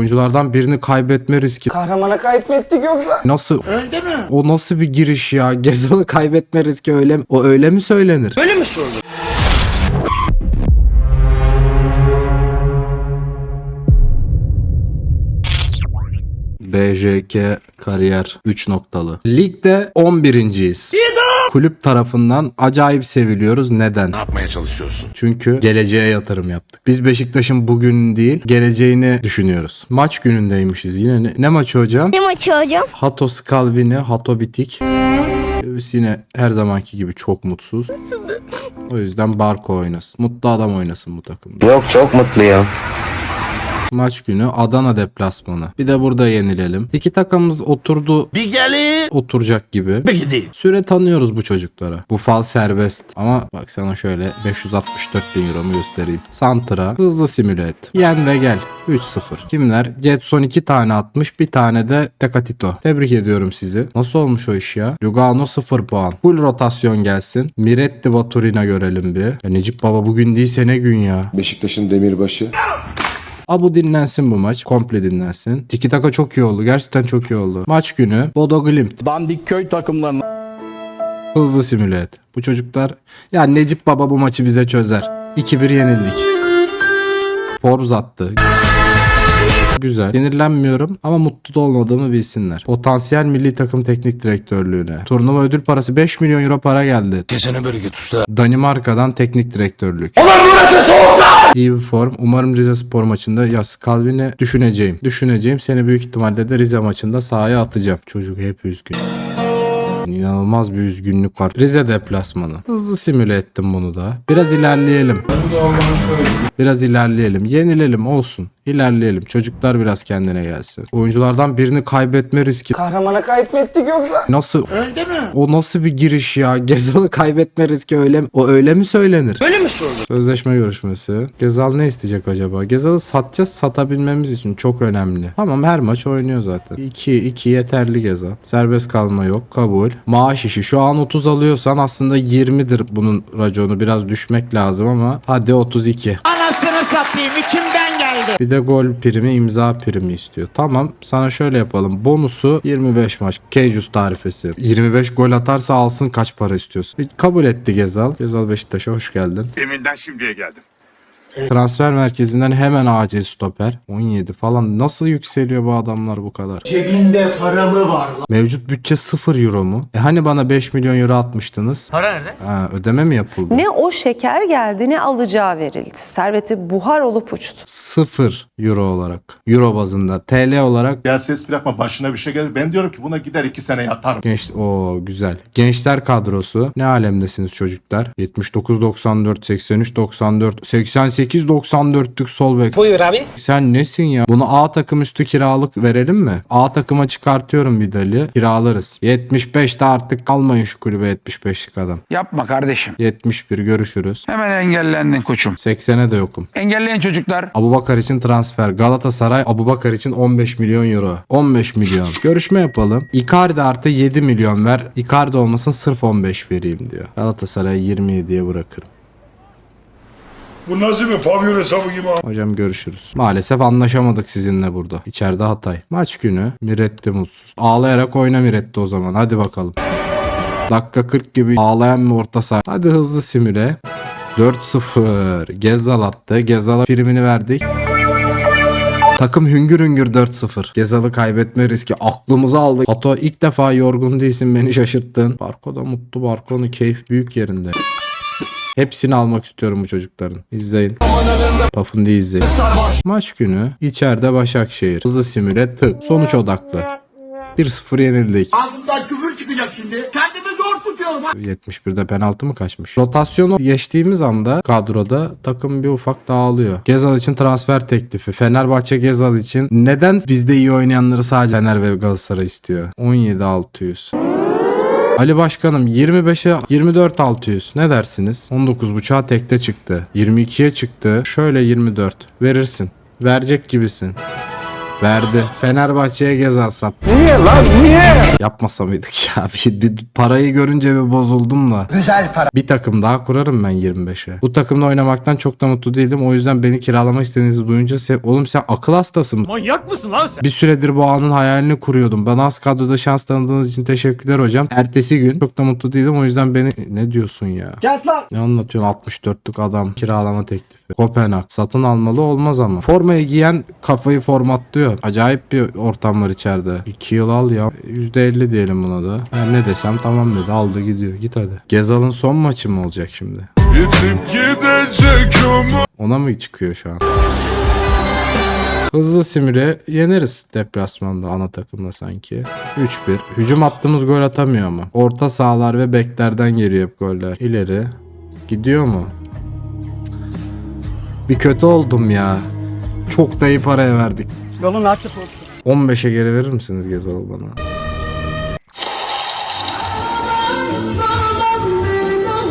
Oyunculardan birini kaybetme riski. Kahramana kayıp mı ettik yoksa? Nasıl? Öldü mü? O nasıl bir giriş ya? Gezal'ı kaybetme riski öyle mi? O öyle mi söylenir? Öyle mi sordu? BJK kariyer 3 noktalı. Ligde 11.yiz. Kulüp tarafından acayip seviliyoruz. Neden? Ne yapmaya çalışıyorsun? Çünkü geleceğe yatırım yaptık. Biz Beşiktaş'ın bugün değil, geleceğini düşünüyoruz. Maç günündeymişiz. Yine ne, ne maçı hocam? Ne maçı hocam? Hato Scalvini, Hato Bitik. Biz yine her zamanki gibi çok mutsuz. O yüzden Barco oynasın. Mutlu adam oynasın bu takımda. Yok çok mutluyum. Maç günü Adana deplasmanı. Bir de burada yenilelim. İki takımımız oturdu Bir geli. oturacak gibi. Bir gideyim. Süre tanıyoruz bu çocuklara. Bu fal serbest. Ama bak sana şöyle 564 bin euro mu göstereyim. Santra hızlı simüle et. Yen ve gel. 3-0. Kimler? Jetson 2 tane atmış. Bir tane de Tekatito. Tebrik ediyorum sizi. Nasıl olmuş o iş ya? Lugano 0 puan. Full rotasyon gelsin. Miretti Baturina görelim bir. Ya Necip Baba bugün değil sene gün ya. Beşiktaş'ın demirbaşı. Abu dinlensin bu maç. Komple dinlensin. Tiki taka çok iyi oldu. Gerçekten çok iyi oldu. Maç günü Bodo Glimt. Dandik köy takımlarına Hızlı simüle et. Bu çocuklar... Ya Necip Baba bu maçı bize çözer. 2-1 yenildik. Forbes attı. Güzel. Sinirlenmiyorum ama mutlu da olmadığımı bilsinler. Potansiyel milli takım teknik direktörlüğüne. Turnuva ödül parası 5 milyon euro para geldi. Kesene bereket usta. Danimarka'dan teknik direktörlük. İyi bir form. Umarım Rize Spor maçında Yas Kalvin'i düşüneceğim. Düşüneceğim. Seni büyük ihtimalle de Rize maçında sahaya atacağım. Çocuk hep üzgün. İnanılmaz bir üzgünlük var. Rize deplasmanı. Hızlı simüle ettim bunu da. Biraz ilerleyelim. Biraz ilerleyelim. Yenilelim olsun. İlerleyelim. Çocuklar biraz kendine gelsin. Oyunculardan birini kaybetme riski. Kahramana kayıp mı ettik yoksa? Nasıl? Öldü mü? O nasıl bir giriş ya? Gezal'ı kaybetme riski öyle mi? O öyle mi söylenir? Öyle mi sordu? Sözleşme görüşmesi. Gezal ne isteyecek acaba? Gezal'ı satacağız satabilmemiz için çok önemli. Tamam her maç oynuyor zaten. 2 2 yeterli Gezal. Serbest kalma yok. Kabul. Maaş işi. Şu an 30 alıyorsan aslında 20'dir bunun raconu. Biraz düşmek lazım ama hadi 32. Anasını satayım içimden geldi. Bir de gol primi imza primi istiyor. Tamam sana şöyle yapalım. Bonusu 25 maç. Keycus tarifesi. 25 gol atarsa alsın kaç para istiyorsun. E, kabul etti Gezal. Gezal Beşiktaş'a hoş geldin. Deminden şimdiye geldim. Transfer merkezinden hemen acil stoper. 17 falan. Nasıl yükseliyor bu adamlar bu kadar? Cebinde para mı var lan? Mevcut bütçe 0 euro mu? E hani bana 5 milyon euro atmıştınız? Para nerede? Ha, ödeme mi yapıldı? Ne o şeker geldi ne alacağı verildi. Serveti buhar olup uçtu. 0 euro olarak. Euro bazında. TL olarak Gel ses bırakma başına bir şey gelir. Ben diyorum ki buna gider iki sene yatarım. Genç o güzel. Gençler kadrosu. Ne alemdesiniz çocuklar? 79 94 83 94 88 94'lük sol bek. Buyur abi. Sen nesin ya? Bunu A takım üstü kiralık verelim mi? A takıma çıkartıyorum Vidal'i. Kiralarız. 75'te artık kalmayın şu kulübe 75'lik adam. yapma kardeşim. 71 görüşürüz. Hemen engellendin koçum. 80'e de yokum. Engelleyen çocuklar Abubakar için transfer. Galatasaray Abubakar için 15 milyon euro. 15 milyon. Görüşme yapalım. Icardi artı 7 milyon ver. Icardi olmasın sırf 15 vereyim diyor. Galatasaray 27'ye bırakırım. Bu nasıl bir pavyon hesabı gibi Hocam görüşürüz. Maalesef anlaşamadık sizinle burada. İçeride Hatay. Maç günü Miretti mutsuz. Ağlayarak oyna Miretti o zaman. Hadi bakalım. Dakika 40 gibi ağlayan mı orta saha? Hadi hızlı simüle. 4-0. Gezal attı. Gezal'a primini verdik. Takım hüngür hüngür 4-0. Gezal'ı kaybetme riski aklımızı aldı. Hato ilk defa yorgun değilsin beni şaşırttın. Barko da mutlu. Barko'nun keyif büyük yerinde. Hepsini almak istiyorum bu çocukların. İzleyin. Diye izleyin. Maç günü içeride Başakşehir. Hızlı simüle tık. Sonuç odaklı. 1-0 yenildik. Ağzımdan küfür çıkacak şimdi. Kendimi zor tutuyorum. 71'de penaltı mı kaçmış? Rotasyonu geçtiğimiz anda kadroda takım bir ufak dağılıyor. Gezal için transfer teklifi. Fenerbahçe Gezal için neden bizde iyi oynayanları sadece Fener ve Galatasaray istiyor? 17 600. Ali Başkanım 25'e 24 600 ne dersiniz? 19.5'a tekte çıktı. 22'ye çıktı. Şöyle 24 verirsin. Verecek gibisin. Verdi. Fenerbahçe'ye Gezal sap. Niye lan niye? Yapmasa mıydık ya? Bir, bir parayı görünce bir bozuldum da. Güzel para. Bir takım daha kurarım ben 25'e. Bu takımda oynamaktan çok da mutlu değildim. O yüzden beni kiralamak istediğinizi duyunca se- oğlum sen akıl hastasın. Manyak mısın lan sen? Bir süredir bu anın hayalini kuruyordum. Bana az kadroda şans tanıdığınız için teşekkürler hocam. Ertesi gün çok da mutlu değildim. O yüzden beni... Ne diyorsun ya? Kes lan. Ne anlatıyorsun 64'lük adam kiralama teklifi. Kopenhag satın almalı olmaz ama. Formayı giyen kafayı formatlıyor. Acayip bir ortam var içeride. 2 yıl al ya. %50 diyelim buna da. Ben ne desem tamam dedi aldı gidiyor. Git hadi. Gezal'ın son maçı mı olacak şimdi? Yitip gidecek ama. Ona mı çıkıyor şu an? Hızlı Simir'i yeneriz deplasmanda ana takımda sanki. 3-1. Hücum attığımız gol atamıyor ama. Orta sahalar ve beklerden geliyor hep goller. İleri. Gidiyor mu? Bir kötü oldum ya. Çok da iyi paraya verdik. Yolun açık olsun. 15'e geri verir misiniz Gezal bana?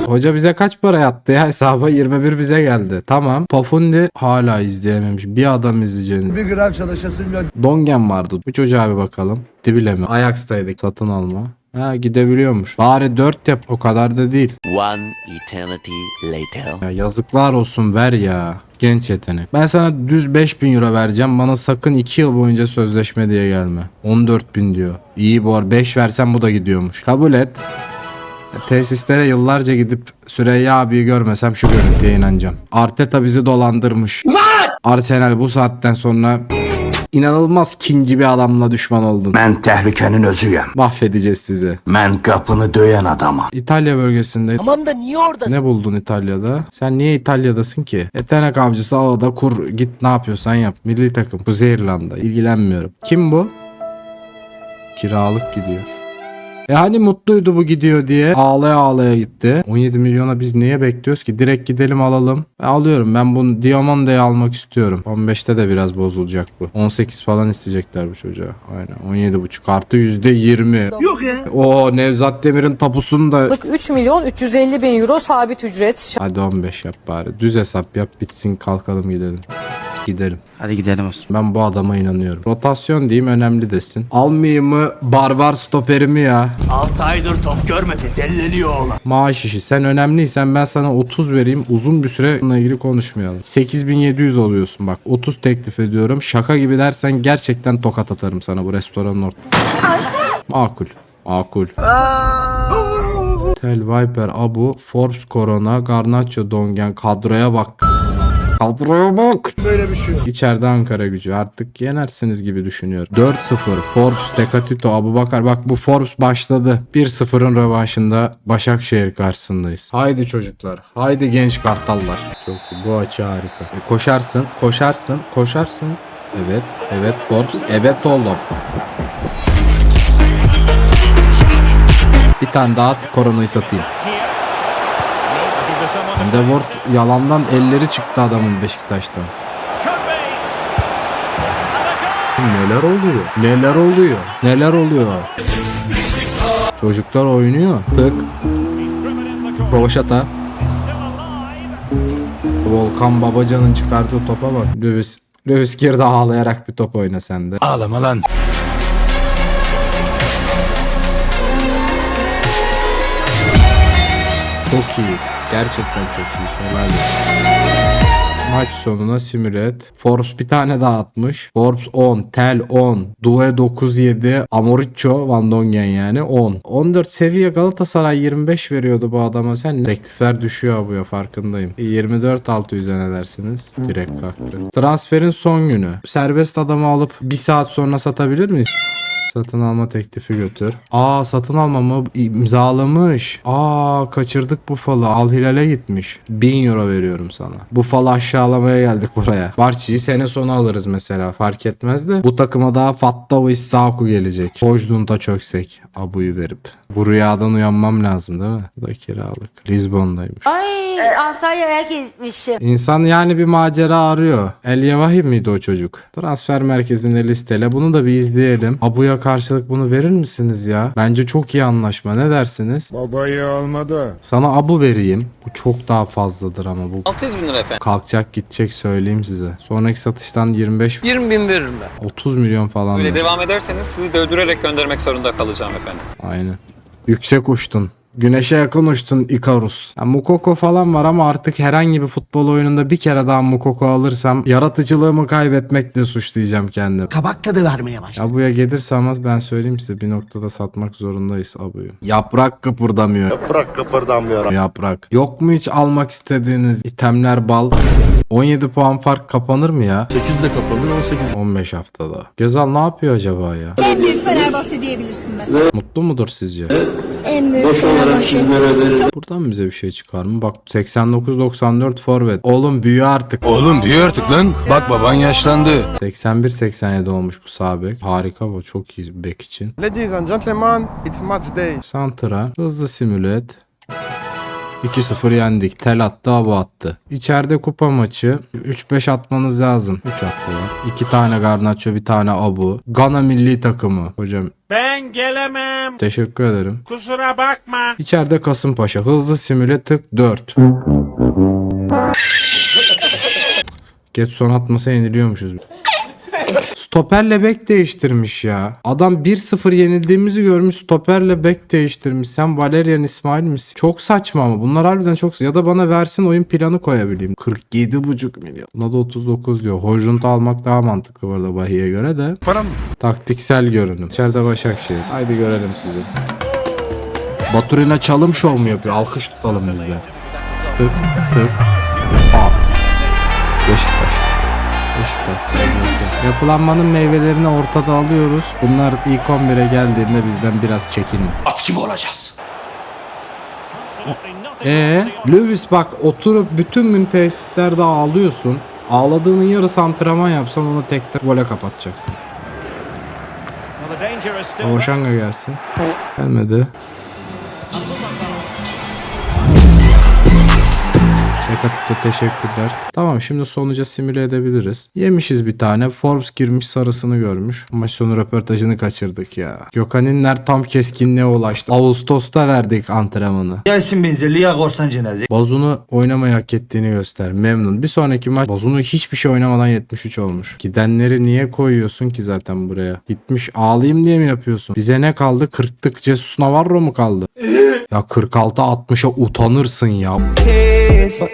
Hoca bize kaç para yattı ya hesaba 21 bize geldi. Tamam. Pafundi hala izleyememiş. Bir adam izleyeceğini. Bir gram çalışasın yok. Dongen vardı. Bu çocuğa bir bakalım. Dibile mi? Ajax'taydık satın alma. Ha gidebiliyormuş. Bari 4 yap o kadar da değil. One eternity later. Ya yazıklar olsun ver ya. Genç yetenek. Ben sana düz 5000 euro vereceğim. Bana sakın 2 yıl boyunca sözleşme diye gelme. 14 bin diyor. İyi bu ar 5 versen bu da gidiyormuş. Kabul et. Tesislere yıllarca gidip Süreyya abiyi görmesem şu görüntüye inanacağım. Arteta bizi dolandırmış. Arsenal bu saatten sonra inanılmaz kinci bir adamla düşman oldun. Ben tehlikenin özüyüm. Mahvedeceğiz sizi. Ben kapını döyen adama. İtalya bölgesinde Tamam da niye oradasın? ne buldun İtalya'da? Sen niye İtalya'dasın ki? Yetenek avcısı ağda kur git ne yapıyorsan yap. Milli takım. Kuzey İrlanda. İlgilenmiyorum. Kim bu? Kiralık gidiyor. E hani mutluydu bu gidiyor diye ağlaya ağlaya gitti. 17 milyona biz niye bekliyoruz ki? Direkt gidelim alalım. Ben alıyorum. Ben bunu Diamanda'yı almak istiyorum. 15'te de biraz bozulacak bu. 18 falan isteyecekler bu çocuğa. Aynen. 17,5 artı %20. Yok ya. O Nevzat Demir'in tapusunu da 3 milyon 350 bin euro sabit ücret. Hadi 15 yap bari. Düz hesap yap bitsin kalkalım gidelim. Gidelim. Hadi gidelim olsun. Ben bu adama inanıyorum. Rotasyon diyeyim önemli desin. Almayayım mı barbar stoperimi ya. 6 aydır top görmedi delleniyor oğlan. Maaş işi. Sen önemliysen ben sana 30 vereyim. Uzun bir süre bununla ilgili konuşmayalım. 8700 oluyorsun bak. 30 teklif ediyorum. Şaka gibi dersen gerçekten tokat atarım sana bu restoranın ortasında. Makul. Makul. Tel Viper, Abu, Forbes, Corona, Garnacho, Dongen kadroya bak. Kadroya bak. Böyle bir şey yok. İçeride Ankara gücü. Artık yenersiniz gibi düşünüyorum. 4-0. Forbes, Tekatito, Abu Bakar. Bak bu Forbes başladı. 1-0'ın rövanşında Başakşehir karşısındayız. Haydi çocuklar. Haydi genç kartallar. Çok iyi. Bu açı harika. E, koşarsın. Koşarsın. Koşarsın. Evet. Evet Forbes. Evet oğlum. Bir tane daha koronayı satayım. Devort yalandan elleri çıktı adamın Beşiktaş'tan. Neler oluyor? Neler oluyor? Neler oluyor? Çocuklar oynuyor. Tık. Rovaşata. Volkan Babacan'ın çıkardığı topa bak. Lewis. Lewis girdi ağlayarak bir top oyna sen de. Ağlama lan. Çok iyiyiz. Gerçekten çok iyiyiz. Helal. Maç sonuna simület. Forbes bir tane daha atmış. Forbes 10, Tel 10, Due 9-7, Amoricho, Van Dongen yani 10. 14 seviye Galatasaray 25 veriyordu bu adama. Sen ne? Teklifler düşüyor abuya farkındayım. E, 24 altı üzerine dersiniz. Direkt kalktı. Transferin son günü. Serbest adamı alıp bir saat sonra satabilir miyiz? Satın alma teklifi götür. Aa satın alma mı imzalamış. Aa kaçırdık bu falı. Al Hilal'e gitmiş. 1000 euro veriyorum sana. Bu falı aşağılamaya geldik buraya. Barçi'yi sene sonu alırız mesela. Fark etmez de. Bu takıma daha Fatta ve Issaku gelecek. Hojdun'da çöksek. Abu'yu verip. Bu rüyadan uyanmam lazım değil mi? Bu da kiralık. Lisbon'daymış. Ay Antalya'ya gitmişim. İnsan yani bir macera arıyor. El Yevahim miydi o çocuk? Transfer merkezinde listele. Bunu da bir izleyelim. Abuya karşılık bunu verir misiniz ya? Bence çok iyi anlaşma. Ne dersiniz? Babayı almadı. Sana abu vereyim. Bu çok daha fazladır ama bu. 600 bin lira efendim. Kalkacak gidecek söyleyeyim size. Sonraki satıştan 25 20 bin veririm ben. 30 milyon falan. Böyle ver. devam ederseniz sizi de öldürerek göndermek zorunda kalacağım efendim. Aynen. Yüksek uçtun. Güneşe yakın uçtun Icarus. Ya, Mukoko falan var ama artık herhangi bir futbol oyununda bir kere daha Mukoko alırsam yaratıcılığımı kaybetmekle suçlayacağım kendimi. Kabak tadı vermeye başladı. Abu'ya gelirse ama ben söyleyeyim size bir noktada satmak zorundayız Abu'yu. Yaprak kıpırdamıyor. Bırak kıpırdamıyor. Yaprak. Yok mu hiç almak istediğiniz itemler bal? 17 puan fark kapanır mı ya? 8 de kapanır 18. 15 haftada. Gezal ne yapıyor acaba ya? En büyük Fenerbahçe diyebilirsin mesela. Mutlu mudur sizce? En büyük Fenerbahçe. Buradan bize bir şey çıkar mı? Bak 89-94 forvet. Oğlum büyü artık. Oğlum büyü artık lan. Bak baban yaşlandı. 81-87 olmuş bu sağ bek. Harika bu. Çok iyi bek için. Ladies and gentlemen, it's match day. Santra. Hızlı simüle et. 2-0 yendik. Tel attı, abu attı. İçeride kupa maçı. 3-5 atmanız lazım. 3 attılar. 2 tane Garnacho, bir tane abu. Gana milli takımı. Hocam Ben gelemem. teşekkür ederim. Kusura bakma. İçeride Kasımpaşa. Hızlı simüle tık 4. Geç son atmasa yeniliyormuşuz. Stoperle bek değiştirmiş ya. Adam 1-0 yenildiğimizi görmüş stoperle bek değiştirmiş. Sen Valerian İsmail misin? Çok saçma ama bunlar harbiden çok Ya da bana versin oyun planı koyabileyim. 47,5 milyon. Buna da 39 diyor. Hojrunt'u almak daha mantıklı bu arada Bahi'ye göre de. Para mı? Taktiksel görünüm. İçeride Başakşehir. Haydi görelim sizi. Baturina çalım şov mu yapıyor? Alkış tutalım biz de. Tık tık. Beşiktaş. Yapılanmanın meyvelerini ortada alıyoruz. Bunlar ilk 11'e geldiğinde bizden biraz çekinin. At gibi olacağız. Ee, Lewis bak oturup bütün gün tesislerde ağlıyorsun. Ağladığının yarısı antrenman yapsan onu tekte gole kapatacaksın. Oşanga gelsin. Gelmedi. Ekatito teşekkürler. Tamam şimdi sonuca simüle edebiliriz. Yemişiz bir tane. Forbes girmiş sarısını görmüş. Maç sonu röportajını kaçırdık ya. Gökhan İnler tam keskinliğe ulaştı. Ağustos'ta verdik antrenmanı. Gelsin benzerliği ya korsan cenaze. Bazunu oynamayı hak ettiğini göster. Memnun. Bir sonraki maç Bazunu hiçbir şey oynamadan 73 olmuş. Gidenleri niye koyuyorsun ki zaten buraya? Gitmiş ağlayayım diye mi yapıyorsun? Bize ne kaldı? 40'lık Jesus Navarro mu kaldı? ya 46-60'a utanırsın ya.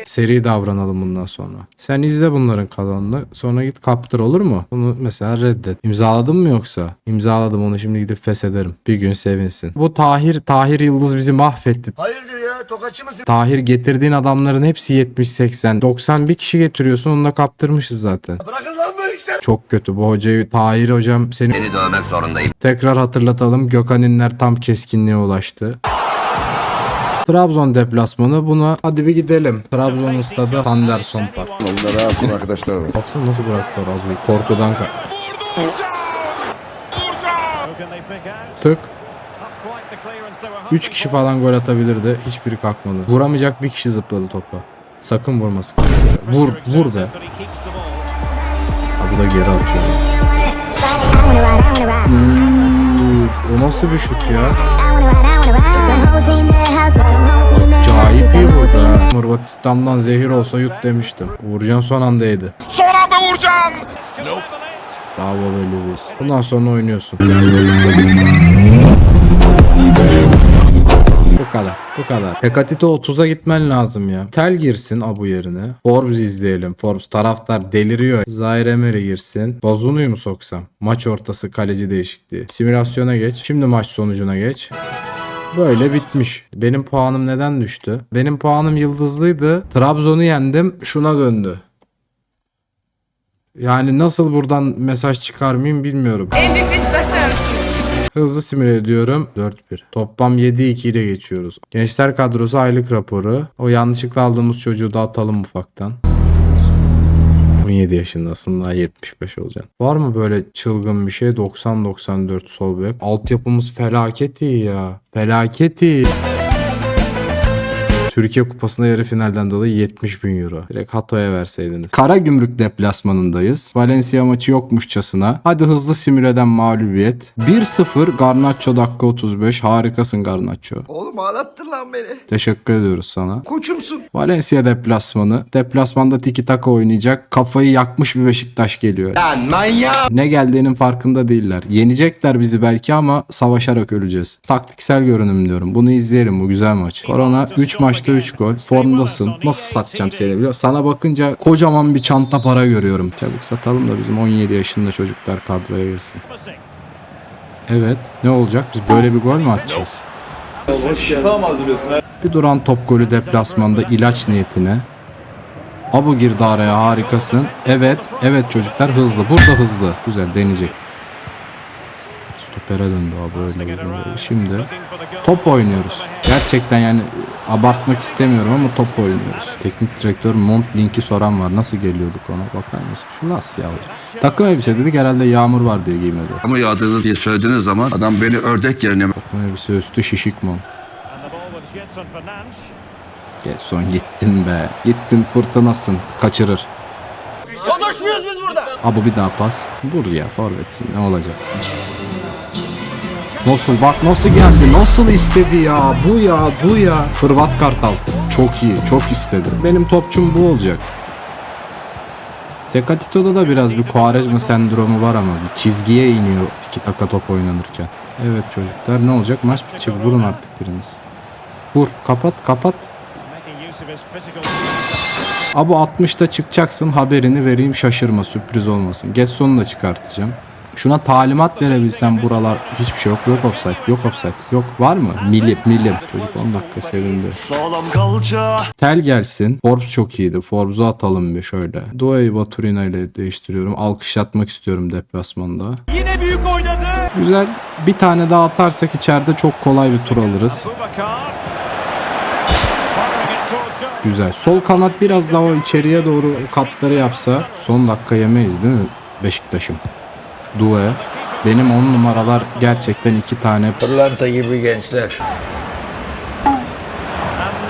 Seri davranalım bundan sonra. Sen izle bunların kalanını. Sonra git kaptır olur mu? Bunu mesela reddet. İmzaladın mı yoksa? İmzaladım onu şimdi gidip feshederim. Bir gün sevinsin. Bu Tahir, Tahir Yıldız bizi mahvetti. Hayırdır ya tokatçı mısın? Tahir getirdiğin adamların hepsi 70-80. 91 kişi getiriyorsun onu da kaptırmışız zaten. Bırakın lan bu işte. Çok kötü bu hocayı. Tahir hocam seni Seni dövmek zorundayım. tekrar hatırlatalım. Gökhan İnler tam keskinliğe ulaştı. Trabzon deplasmanı buna hadi bir gidelim. Trabzon stadı Anderson Park. Onlar rahatsın arkadaşlar. Baksana nasıl bıraktılar abi korkudan ka- Tık. 3 kişi falan gol atabilirdi. Hiçbiri kalkmadı. Vuramayacak bir kişi zıpladı topa. Sakın vurmasın. Vur, vur be. Ha, bu da geri atıyor. Üf, o nasıl bir şut ya? İyi vurdu ha. Hırvatistan'dan zehir olsa yut demiştim. Uğurcan son anda yedi. Son anda Uğurcan! Bravo be Lewis. Bundan sonra oynuyorsun. Bu kadar. Bu kadar. Hekatite 30'a gitmen lazım ya. Tel girsin Abu yerine. Forbes izleyelim. Forbes taraftar deliriyor. Zaire Emery girsin. Bazunu'yu mu soksam? Maç ortası kaleci değişikliği. Simülasyona geç. Şimdi maç sonucuna geç. Böyle bitmiş. Benim puanım neden düştü? Benim puanım yıldızlıydı. Trabzon'u yendim. Şuna döndü. Yani nasıl buradan mesaj çıkarmayayım bilmiyorum. En büyük Beşiktaş'ta Hızlı simüle ediyorum. 4-1. Toplam 7-2 ile geçiyoruz. Gençler kadrosu aylık raporu. O yanlışlıkla aldığımız çocuğu da atalım ufaktan. 17 yaşındasın daha 75 olacaksın. Var mı böyle çılgın bir şey? 90-94 sol bek. Altyapımız felaket iyi ya. Felaket iyi. Türkiye Kupası'nda yarı finalden dolayı 70 bin euro. Direkt Hato'ya verseydiniz. Kara Gümrük deplasmanındayız. Valencia maçı yokmuşçasına. Hadi hızlı simüleden mağlubiyet. 1-0 Garnacho dakika 35. Harikasın Garnacho. Oğlum ağlattın lan beni. Teşekkür ediyoruz sana. Koçumsun. Valencia deplasmanı. Deplasmanda tiki taka oynayacak. Kafayı yakmış bir Beşiktaş geliyor. Lan manyak. Ne geldiğinin farkında değiller. Yenecekler bizi belki ama savaşarak öleceğiz. Taktiksel görünüm diyorum. Bunu izleyelim bu güzel maç. Korona 3 maçta 3 gol. Formdasın. Nasıl satacağım seni biliyor? Sana bakınca kocaman bir çanta para görüyorum. Çabuk satalım da bizim 17 yaşında çocuklar kadroya girsin. Evet. Ne olacak? Biz böyle bir gol mü atacağız? Bir duran top golü deplasmanda ilaç niyetine. Abu girdi araya harikasın. Evet, evet çocuklar hızlı. Burada hızlı. Güzel deneyecek. Stopere döndü abi öyle bir böyle. Şimdi top oynuyoruz. Gerçekten yani abartmak istemiyorum ama top oynuyoruz. Teknik direktör Mont Link'i soran var. Nasıl geliyorduk ona bakar mısın? Şu nasıl ya? Takım elbise dedik herhalde yağmur var diye giymedi. Ama yağdığını diye söylediğiniz zaman adam beni ördek yerine Takım elbise üstü şişik mont. Getson gittin be. Gittin fırtınasın. Kaçırır. Konuşmuyoruz biz burada. Abu bir daha pas. Vur ya forvetsin ne olacak? Nasıl bak nasıl geldi nasıl istedi ya bu ya bu ya. Hırvat Kartal çok iyi çok istedi. Benim topçum bu olacak. Tekatito'da da biraz bir Quaresma sendromu var ama bir çizgiye iniyor tiki taka top oynanırken. Evet çocuklar ne olacak maç bitecek vurun artık biriniz. Vur kapat kapat. Abu 60'ta çıkacaksın haberini vereyim şaşırma sürpriz olmasın. Getson'u da çıkartacağım. Şuna talimat verebilsem buralar hiçbir şey yok. Yok offside, yok offside. Yok var mı? Milim, milim. Çocuk 10 dakika sevindi. Sağlam kalça. Tel gelsin. Forbes çok iyiydi. Forbes'u atalım bir şöyle. Dua'yı Baturina ile değiştiriyorum. Alkışlatmak istiyorum deplasmanda. Yine büyük oynadı. Güzel. Bir tane daha atarsak içeride çok kolay bir tur alırız. Güzel. Sol kanat biraz daha o içeriye doğru katları yapsa son dakika yemeyiz değil mi Beşiktaş'ım? Due. Benim on numaralar gerçekten iki tane Pırlanta gibi gençler.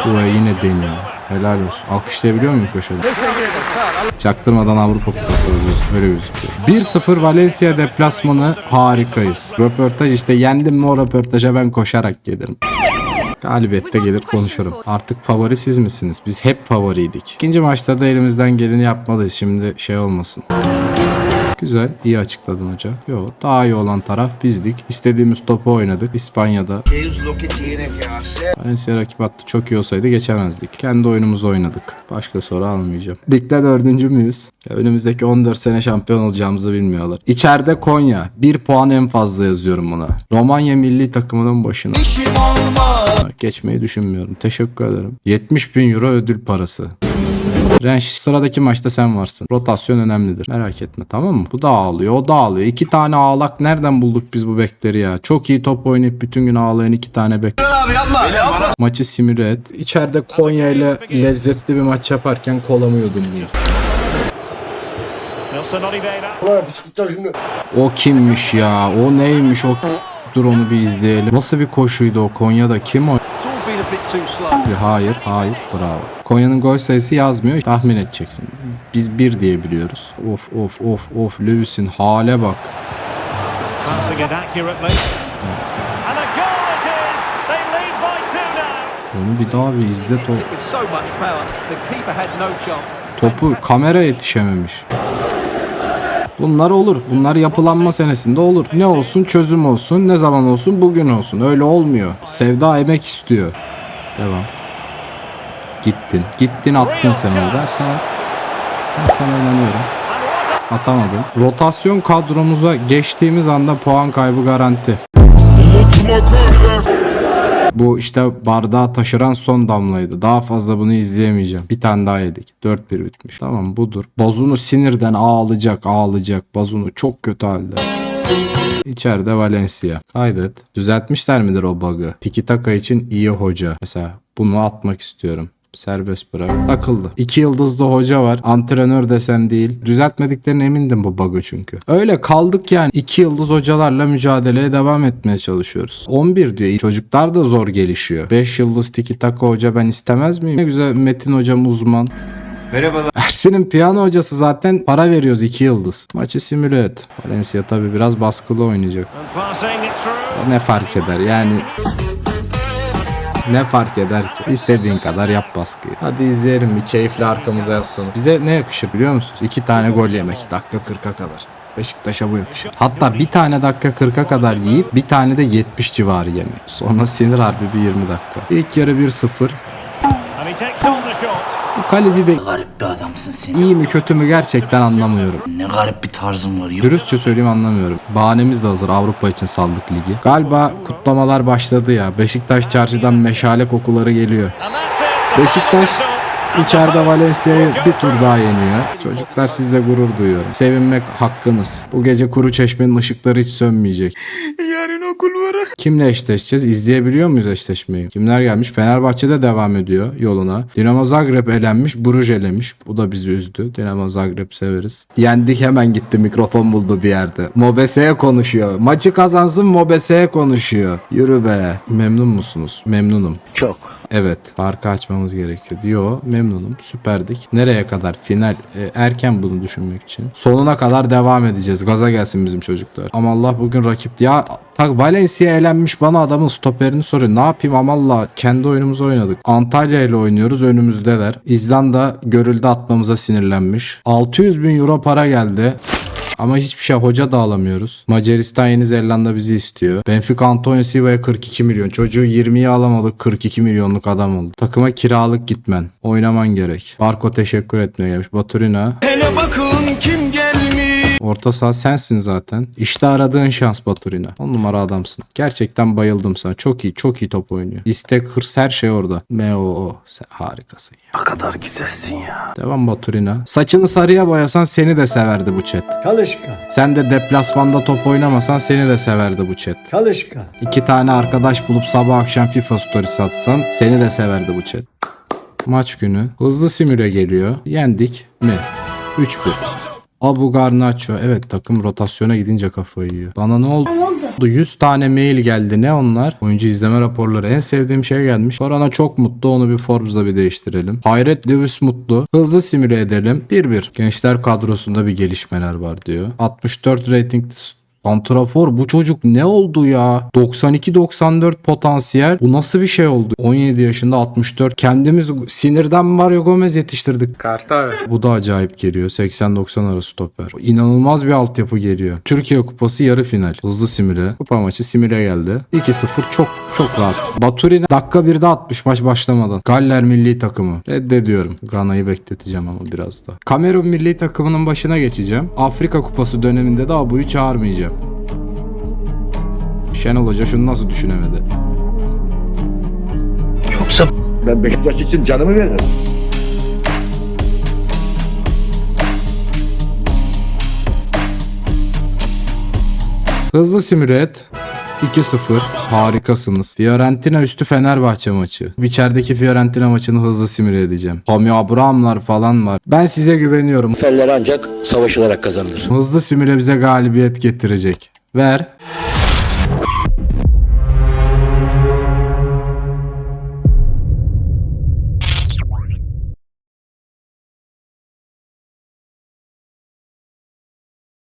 Due yine deniyor. Helal olsun. Alkışlayabiliyor muyum köşede? Çaktırmadan Avrupa Kupası alıyoruz. Öyle gözüküyor. 1-0 Valencia deplasmanı harikayız. Röportaj işte yendim mi o röportaja ben koşarak gelirim. Galibiyette gelir konuşurum. Artık favori siz misiniz? Biz hep favoriydik. İkinci maçta da elimizden geleni yapmalıyız. Şimdi şey olmasın. Güzel, iyi açıkladın hoca. Yo, daha iyi olan taraf bizdik. İstediğimiz topu oynadık. İspanya'da. Valencia rakip hattı çok iyi olsaydı geçemezdik. Kendi oyunumuzu oynadık. Başka soru almayacağım. Ligde dördüncü müyüz? Ya önümüzdeki 14 sene şampiyon olacağımızı bilmiyorlar. İçeride Konya. Bir puan en fazla yazıyorum buna. Romanya milli takımının başına. Geçmeyi düşünmüyorum. Teşekkür ederim. 70 bin euro ödül parası. Renş sıradaki maçta sen varsın. Rotasyon önemlidir. Merak etme tamam mı? Bu da ağlıyor. O da ağlıyor. İki tane ağlak nereden bulduk biz bu bekleri ya? Çok iyi top oynayıp bütün gün ağlayan iki tane bek. Maçı simüle et. İçeride Konya ile lezzetli bir maç yaparken kolamı yudumlayayım. Ulan fıçıkta şimdi. O kimmiş ya? O neymiş o? Dur onu bir izleyelim. Nasıl bir koşuydu o Konya'da? Kim o? Hayır, hayır. Bravo. Konya'nın gol sayısı yazmıyor. Tahmin edeceksin. Biz bir diye biliyoruz. Of of of of. Lewis'in hale bak. Onu bir daha bir izle. Top. Topu kamera yetişememiş. Bunlar olur. Bunlar yapılanma senesinde olur. Ne olsun çözüm olsun. Ne zaman olsun bugün olsun. Öyle olmuyor. Sevda emek istiyor. Devam. Gittin. Gittin attın sen onu. Ben sana, ben sana inanıyorum. Atamadım. Rotasyon kadromuza geçtiğimiz anda puan kaybı garanti. Bu işte bardağı taşıran son damlaydı. Daha fazla bunu izleyemeyeceğim. Bir tane daha yedik. 4-1 bitmiş. Tamam budur. Bazunu sinirden ağlayacak ağlayacak. Bazunu çok kötü halde. İçeride Valencia. Kaydet. Düzeltmişler midir o bug'ı? Tiki taka için iyi hoca. Mesela bunu atmak istiyorum. Serbest bırak. Takıldı. İki yıldızlı hoca var. Antrenör desen değil. Düzeltmediklerine emindim bu bug'ı çünkü. Öyle kaldık yani. İki yıldız hocalarla mücadeleye devam etmeye çalışıyoruz. 11 diyor. Çocuklar da zor gelişiyor. 5 yıldız tiki taka hoca ben istemez miyim? Ne güzel Metin hocam uzman. Merhabalar. Ersin'in piyano hocası zaten para veriyoruz 2 yıldız. Maçı simüle et. Valencia tabi biraz baskılı oynayacak. Ne fark eder yani ne fark eder ki? İstediğin kadar yap baskıyı. Hadi izleyelim bir keyifli arkamıza yaslanıp. Bize ne yakışır biliyor musunuz? İki tane gol yemek dakika 40'a kadar. Beşiktaş'a bu yakışır. Hatta bir tane dakika 40'a kadar yiyip bir tane de 70 civarı yemek. Sonra sinir harbi bir 20 dakika. İlk yarı 1-0. Bu kaleci de Garip bir adamsın sen. iyi mi kötü mü gerçekten anlamıyorum. Ne garip bir tarzın var. Dürüstçe söyleyeyim anlamıyorum. Bahanemiz de hazır Avrupa için saldık ligi. Galiba kutlamalar başladı ya. Beşiktaş çarşıdan meşale kokuları geliyor. Beşiktaş içeride Valencia'yı bir tur daha yeniyor. Çocuklar sizle gurur duyuyorum. Sevinmek hakkınız. Bu gece kuru çeşmenin ışıkları hiç sönmeyecek. Yarın okul var. Kimle eşleşeceğiz? İzleyebiliyor muyuz eşleşmeyi? Kimler gelmiş? Fenerbahçe'de devam ediyor yoluna. Dinamo Zagreb elenmiş, Bruges elemiş. Bu da bizi üzdü. Dinamo Zagreb severiz. Yendik hemen gitti mikrofon buldu bir yerde. Mobese'ye konuşuyor. Maçı kazansın Mobese'ye konuşuyor. Yürü be. Memnun musunuz? Memnunum. Çok. Evet farkı açmamız gerekiyor. Yo memnunum süperdik. Nereye kadar? Final e, erken bunu düşünmek için. Sonuna kadar devam edeceğiz. Gaza gelsin bizim çocuklar. Ama Allah bugün rakip ya tak Valencia elenmiş bana adamın stoperini soruyor. Ne yapayım ama Allah kendi oyunumuzu oynadık. Antalya ile oynuyoruz önümüzdeler. İzlanda görüldü atmamıza sinirlenmiş. 600 bin euro para geldi. Ama hiçbir şey hoca da alamıyoruz. Macaristan Yeni Zelanda bizi istiyor. Benfica Antonio Silva'ya 42 milyon. Çocuğu 20'ye alamadık 42 milyonluk adam oldu. Takıma kiralık gitmen. Oynaman gerek. Barko teşekkür etmeye gelmiş. Baturina. Gelmiş. Orta saha sensin zaten. İşte aradığın şans Baturina. On numara adamsın. Gerçekten bayıldım sana. Çok iyi, çok iyi top oynuyor. İstek, hırs her şey orada. M.O.O. Sen harikasın ya. Ne kadar güzelsin ya. Devam Baturina. Saçını sarıya boyasan seni de severdi bu chat. Çalışka. Sen de deplasmanda top oynamasan seni de severdi bu chat. Çalışka. İki tane arkadaş bulup sabah akşam FIFA stories atsan seni de severdi bu chat. Maç günü. Hızlı simüle geliyor. Yendik mi? 3-1. Abu Garnacho. Evet takım rotasyona gidince kafayı yiyor. Bana ne oldu? 100 tane mail geldi. Ne onlar? Oyuncu izleme raporları. En sevdiğim şey gelmiş. Korona çok mutlu. Onu bir Forbes'da bir değiştirelim. Hayret Lewis mutlu. Hızlı simüle edelim. 1-1. Gençler kadrosunda bir gelişmeler var diyor. 64 rating Santrafor bu çocuk ne oldu ya? 92-94 potansiyel. Bu nasıl bir şey oldu? 17 yaşında 64. Kendimiz sinirden Mario Gomez yetiştirdik. Kartal. Bu da acayip geliyor. 80-90 arası stoper. İnanılmaz bir altyapı geliyor. Türkiye Kupası yarı final. Hızlı simüle. Kupa maçı simüle geldi. 2-0 çok çok rahat. Baturina dakika 1'de atmış maç başlamadan. Galler milli takımı. Reddediyorum. Gana'yı bekleteceğim ama biraz da. Kamerun milli takımının başına geçeceğim. Afrika Kupası döneminde de Abu'yu çağırmayacağım. Şenol Hoca şunu nasıl düşünemedi? Yoksa Ben Beşiktaş için canımı veririm. Hızlı simüle et. 2-0. Harikasınız. Fiorentina üstü Fenerbahçe maçı. İçerideki Fiorentina maçını hızlı simüle edeceğim. Tommy Abraham'lar falan var. Ben size güveniyorum. Feller ancak savaşılarak kazanılır. Hızlı simüle bize galibiyet getirecek. Ver.